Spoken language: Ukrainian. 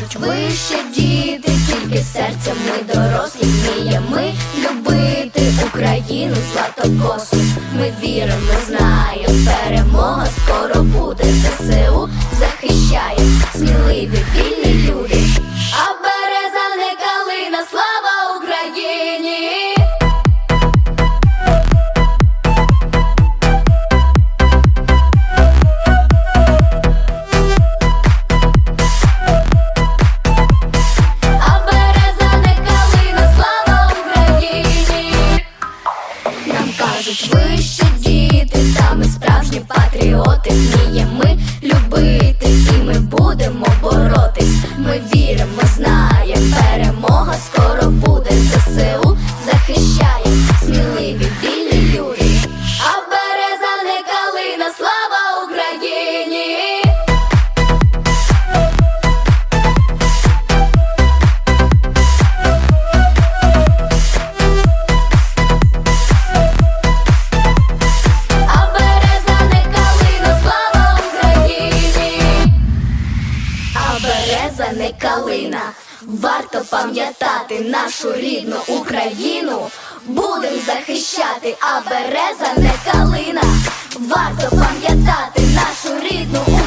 кажуть, ви ще діти, тільки серцем ми дорослі вміємо любити Україну златокосу. Ми віримо, знаємо, перемога скоро буде. Кажуть, ви ще діти, саме справжні патріоти, береза, Некалина. Варто пам'ятати нашу рідну Україну, будем захищати, а береза не калина. Варто пам'ятати нашу рідну Україну.